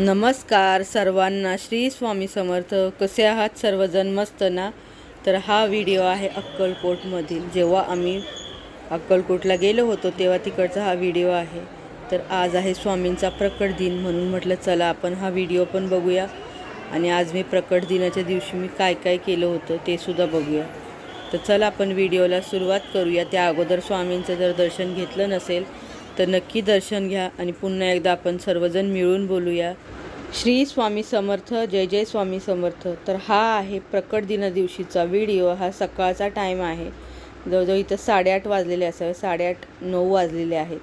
नमस्कार सर्वांना श्री स्वामी समर्थ. कसे आहात सर्वजण? मस्त ना? तर हा व्हिडिओ आहे अक्कलकोटमधील. जेव्हा आम्ही अक्कलकोटला गेलो होतो तेव्हा तिकडचा हा व्हिडिओ आहे. तर आज आहे स्वामींचा प्रकट दिन म्हणून म्हटलं चला आपण हा व्हिडिओ पण बघूया. आणि आज मी प्रकट दिनाच्या दिवशी मी काय काय केलं होतं ते सुद्धा बघूया. तर चला आपण व्हिडिओला सुरुवात करूया. त्या अगोदर स्वामींचं जर दर्शन घेतलं नसेल तर नक्की दर्शन घ्या आणि पुन्हा एकदा आपण सर्वजण मिळून बोलूया. श्री स्वामी समर्थ जय जय स्वामी समर्थ. तर हा आहे प्रकट दिना दिवशीचा व्हिडिओ. हा सकाळचा टाईम आहे. जवळजवळ इथं साडेआठ वाजलेले असावे. साडेआठ नऊ वाजलेले आहेत.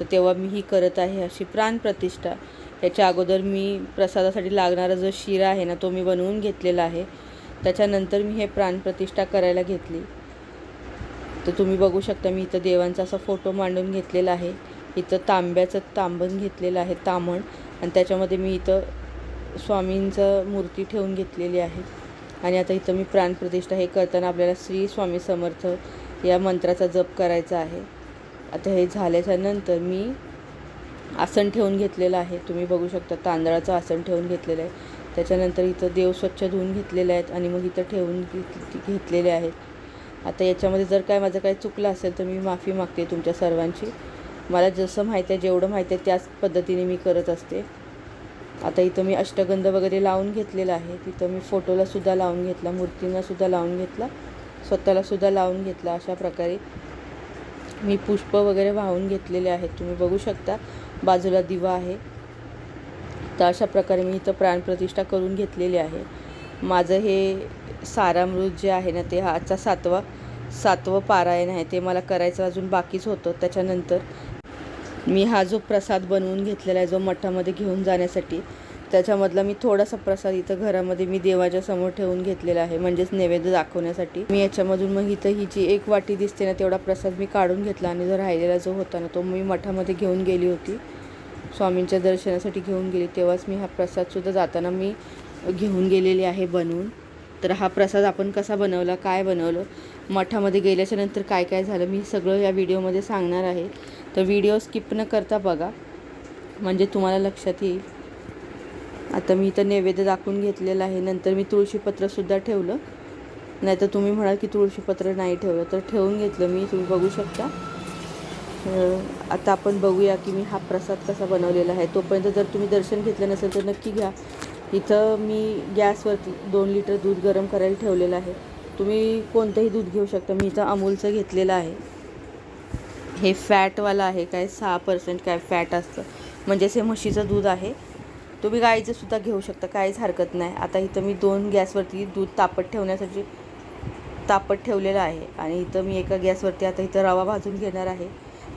तर तेव्हा मी ही करत आहे अशी प्राणप्रतिष्ठा याच्या अगोदर मी प्रसादासाठी लागणारा जो शिरा आहे ना तो मी बनवून घेतलेला आहे. त्याच्यानंतर मी हे प्राणप्रतिष्ठा करायला घेतली. तर तुम्ही बघू शकता मी इथं देवांचा असा फोटो मांडून घेतलेला आहे. इथं तांब्याचं तांबण घेतलेलं आहे तामण. आणि त्याच्यामध्ये मी इथं स्वामींचं मूर्ती ठेवून घेतलेली आहे. आणि आता इथं मी प्राणप्रतिष्ठा हे करताना आपल्याला श्री स्वामी समर्थ या मंत्राचा जप करायचा आहे. आता हे झाल्याच्यानंतर मी आसन ठेवून घेतलेलं आहे. तुम्ही बघू शकता तांदळाचं आसन ठेवून घेतलेलं आहे. त्याच्यानंतर इथं देव स्वच्छ धुवून घेतलेले आहेत आणि मग इथं ठेवून घेतलेले आहेत. आता याच्यामध्ये जर काय माझं काही चुकलं असेल तर मी माफी मागते तुमच्या सर्वांची. मला जसं माहिती आहे जेवढं माहिती आहे त्याच पद्धतीने मी करत असते. आता इथं मी अष्टगंध वगैरे लावून घेतलेलं आहे. तिथं मी फोटोलासुद्धा लावून घेतला मूर्तींनासुद्धा लावून घेतला स्वतःलासुद्धा लावून घेतला. अशा प्रकारे मी पुष्प वगैरे वाहून घेतलेले आहेत. तुम्ही बघू शकता बाजूला दिवा आहे. तर अशा प्रकारे मी इथं प्राणप्रतिष्ठा करून घेतलेली आहे. माझं हे सारामृत जे आहे ना ते हा आजचा सातवा सातवं पारायण आहे. ते मला करायचं अजून बाकीच होतं त्याच्यानंतर. मी हा जो प्रसाद बनवून घेतलेला आहे जो मठामध्ये घेऊन जाण्यासाठी त्याच्यामधला मी थोडासा प्रसाद इथं घरामध्ये मी देवाच्या समोर ठेवून घेतलेला आहे म्हणजेच नैवेद्य दाखवण्यासाठी. मी याच्यामधून मग इथं ही जी एक वाटी दिसते ना तेवढा प्रसाद मी काढून घेतला आणि जो राहिलेला जो होता ना तो मी मठामध्ये घेऊन गेली होती. स्वामींच्या दर्शनासाठी घेऊन गेली तेव्हाच मी हा प्रसादसुद्धा जाताना मी घेऊन गेलेली आहे बनवून. तर हा प्रसाद आपण कसा बनवला काय बनवलं मठामध्ये गेल्याच्यानंतर काय काय झालं मी सगळं या व्हिडिओमध्ये सांगणार आहे. तर व्हिडिओ स्किप न करता बघा. म्हणजे तुम्हाला लक्षात येईल. आता मी इथं नैवेद्य दाखवून घेतलेलं आहे. नंतर मी तुळशीपत्रसुद्धा ठेवलं. नाही तर तुम्ही म्हणाल की तुळशीपत्र नाही ठेवलं. तर ठेवून घेतलं मी. तुम्ही बघू शकता. आता आपण बघूया की मी हा प्रसाद कसा बनवलेला आहे. तोपर्यंत जर तुम्ही दर्शन घेतलं नसेल तर नक्की घ्या. इथं मी गॅसवरती दोन लिटर दूध गरम करायला ठेवलेलं आहे. तुम्ही कोणतंही दूध घेऊ शकता. मी इथं अमूलचं घेतलेलं आहे. हे फॅटवालं आहे. काय सहा पर्सेंट काय फॅट असतं. म्हणजेच हे म्हशीचं दूध आहे. तुम्ही गाईचं सुद्धा घेऊ शकता. काहीच हरकत नाही. आता इथं मी दोन गॅसवरती दूध तापत ठेवण्यासाठी तापत ठेवलेलं आहे. आणि इथं मी एका गॅसवरती आता इथं रवा भाजून घेणार आहे.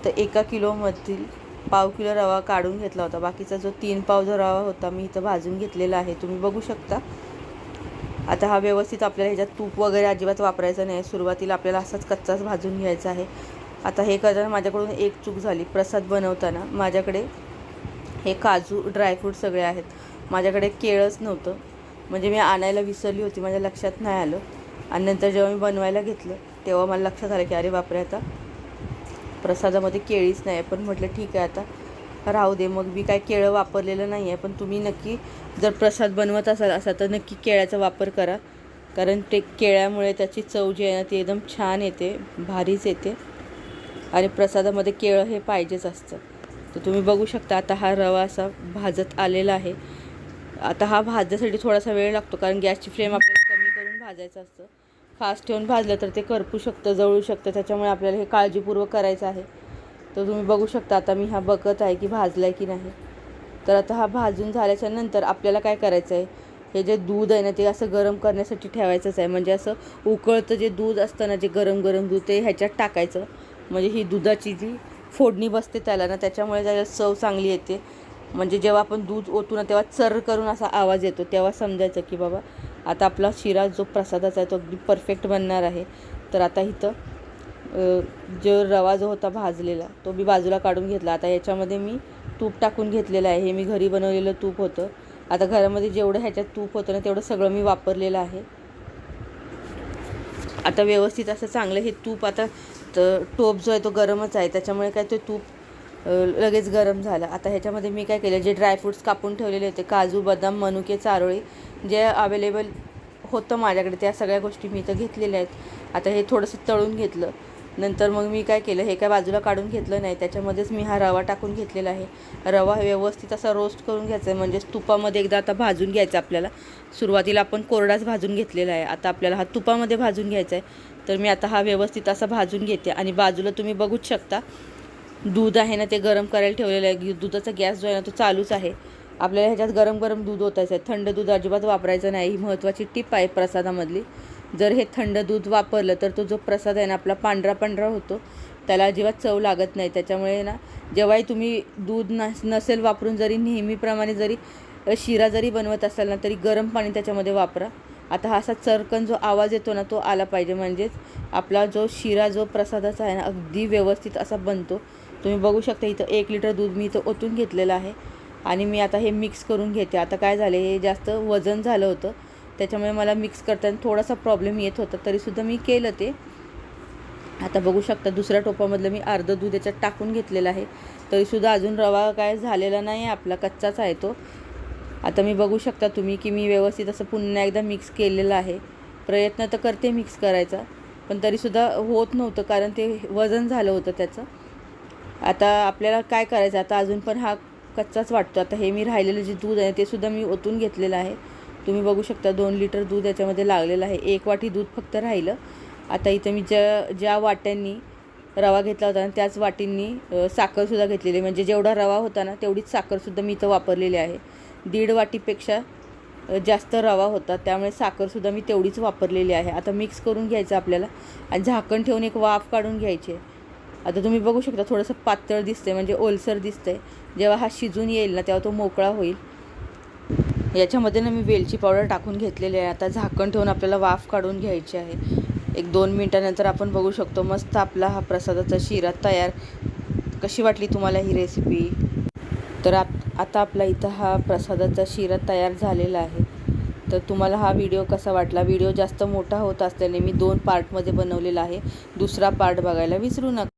तर एका किलोमधील पाव किलो रवा काढून घेतला होता. बाकीचा जो तीन पाव जो रवा होता मी इथं भाजून घेतलेला आहे. तुम्ही बघू शकता. आता हा व्यवस्थित आपल्याला ह्याच्यात तूप वगैरे अजिबात वापरायचं नाही. सुरुवातीला आपल्याला असाच कच्चाच भाजून घ्यायचा आहे. आता हे करताना माझ्याकडून एक चूक झाली. प्रसाद बनवताना माझ्याकडे हे काजू ड्रायफ्रूट सगळे आहेत. माझ्याकडे केळंच नव्हतं. म्हणजे मी आणायला विसरली होती. माझ्या लक्षात नाही आलं. आणि नंतर जेव्हा मी बनवायला घेतलं तेव्हा मला लक्षात आलं की अरे बापरे आता प्रसादामध्ये केळीच नाही आहे. पण म्हटलं ठीक आहे आता राहू दे. मग मी काय केळं वापरलेलं नाही आहे पण तुम्ही नक्की जर प्रसाद बनवत असाल असा तर नक्की केळ्याचा वापर करा. कारण ते केळ्यामुळे त्याची चव जी आहे ना ती एकदम छान येते भारीच येते. आणि प्रसादामध्ये केळं हे पाहिजेच असतं. तर तुम्ही बघू शकता आता हा रवा असा भाजत आलेला आहे. आता हा भाजण्यासाठी थोडासा वेळ लागतो कारण गॅसची फ्लेम आपल्याला कमी करून भाजायचं असतं. फास्ट ठेवून भाजलं तर ते करपू शकतं जळू शकतं. त्याच्यामुळे आपल्याला हे काळजीपूर्वक करायचं आहे. तर तुम्ही बघू शकता आता मी हा बघत आहे की भाजला आहे की नाही. तर आता हा भाजून झाल्याच्यानंतर आपल्याला काय करायचं आहे हे जे दूध आहे ना ते असं गरम करण्यासाठी ठेवायचंच आहे. म्हणजे असं उकळतं जे दूध असतं ना जे गरम गरम दूध ते ह्याच्यात टाकायचं. म्हणजे ही दुधाची जी फोडणी बसते त्याला ना त्याच्यामुळे त्याच्यात चव चांगली येते. म्हणजे जेव्हा आपण दूध ओतू ना तेव्हा चर करून असा आवाज येतो. तेव्हा समजायचं की बाबा आता आपला शिरा जो प्रसादाचा आहे तो अगदी परफेक्ट बनणार आहे. तर आता इथं जो रवा जो होता भाजलेला तो मी बाजूला काढून घेतला. आता याच्यामध्ये मी तूप टाकून घेतलेलं आहे. हे मी घरी बनवलेलं तूप होतं. आता घरामध्ये जेवढं ह्याच्यात तूप होतं ना तेवढं सगळं मी वापरलेलं आहे. आता व्यवस्थित असं चांगलं हे तूप आता टोप जो आहे तो गरमच आहे. त्याच्यामुळे काय ते तूप लगेच गरम झालं. आता ह्याच्यामध्ये मी काय केलं जे ड्रायफ्रूट्स कापून ठेवलेले होते काजू बदाम मनुके चारोळी जे अवेलेबल होतं माझ्याकडे त्या सगळ्या गोष्टी मी इथं घेतलेल्या आहेत. आता हे थोडंसं तळून घेतलं. नंतर मग मी काय केलं हे काय बाजूला काढून घेतलं नाही. त्याच्यामध्येच मी हा रवा टाकून घेतलेला आहे. रवा व्यवस्थित असा रोस्ट करून घ्यायचा आहे. म्हणजेच तुपामध्ये एकदा आता भाजून घ्यायचा आपल्याला. सुरुवातीला आपण कोरडाच भाजून घेतलेला आहे. आता आपल्याला हा तुपामध्ये भाजून घ्यायचा आहे. तर मी आता हा व्यवस्थित असा भाजून घेते. आणि बाजूला तुम्ही बघूच शकता. दूध आहे ना ते गरम करायला ठेवलेलं आहे. दुधाचा गॅस जो आहे ना तो चालूच आहे. आपल्याला ह्याच्यात गरम गरम दूध ओतायचं आहे. थंड दूध अजिबात वापरायचं नाही. ही महत्त्वाची टीप आहे प्रसादामधली. जर हे थंड दूध वापरलं तर तो जो प्रसाद आहे ना आपला पांढरा पांढरा होतो. त्याला अजिबात चव लागत नाही. त्याच्यामुळे ना जेव्हाही तुम्ही दूध नस नसेल वापरून जरी नेहमीप्रमाणे जरी शिरा जरी बनवत असाल ना तरी गरम पाणी त्याच्यामध्ये वापरा. आता हा असा चरकन जो आवाज येतो ना तो आला पाहिजे. म्हणजेच आपला जो शिरा जो प्रसादाचा आहे ना अगदी व्यवस्थित असा बनतो. तुम्ही बघू शकता इथं एक लिटर दूध मी इथं ओतून घेतलेलं आहे. आणि मी आता हे मिक्स करून घेते. आता काय झाले हे जास्त वजन झालं होतं. त्याच्यामुळे मला मिक्स करताना थोडासा प्रॉब्लेम येत होता. तरीसुद्धा मी केलं ते. आता बघू शकता दुसऱ्या टोपामधलं मी अर्धं दूध याच्यात टाकून घेतलेलं आहे. तरीसुद्धा अजून रवा काय झालेला नाही आहे आपला कच्चाच आहे तो. आता मी बघू शकता तुम्ही की मी व्यवस्थित असं पुन्हा एकदा मिक्स केलेलं आहे. प्रयत्न तर करते मिक्स करायचा पण तरीसुद्धा होत नव्हतं कारण ते वजन झालं होतं त्याचं. आता आपल्याला काय करायचं? आता अजून पण हा कच्चाच वाटतो. आता हे मी राहिलेलं जे दूध आहे ते सुद्धा मी ओतून घेतलेलं आहे. तुम्ही बघू शकता दोन लिटर दूध याच्यामध्ये लागलेलं आहे. एक वाटी दूध फक्त राहिलं. आता इथं मी ज्या ज्या वाट्यांनी रवा घेतला होता ना त्याच वाटींनी साखरसुद्धा घेतलेली आहे. म्हणजे जेवढा रवा होता ना तेवढीच साखरसुद्धा मी इथं वापरलेली आहे. दीड वाटीपेक्षा जास्त रवा होता. त्यामुळे साखरसुद्धा मी तेवढीच वापरलेली आहे. आता मिक्स करून घ्यायचं आपल्याला. आणि झाकण ठेवून एक वाफ काढून घ्यायची आहे. आता तुम्ही बघू शकता थोडंसं पातळ दिसतंय म्हणजे ओलसर दिसतंय. जेव्हा हा शिजून येईल ना तेव्हा तो मोकळा होईल. याच्यामध्ये ना मी वेलची पावडर टाकून घेतलेली आहे. आता झाकण ठेवून आपल्याला वाफ काढून घ्यायची आहे. एक दोन मिनटानंतर आपण बघू शकतो मस्त आपला हा प्रसादाचा शिरा तयार. कशी वाटली तुम्हाला ही रेसिपी तर आप आता आपला इथं हा प्रसादाचा शिरा तयार झालेला आहे. तर तुम्हाला हा व्हिडिओ कसा वाटला? व्हिडिओ जास्त मोठा होत असल्याने मी दोन पार्टमध्ये बनवलेला आहे. दुसरा पार्ट बघायला विसरू नका.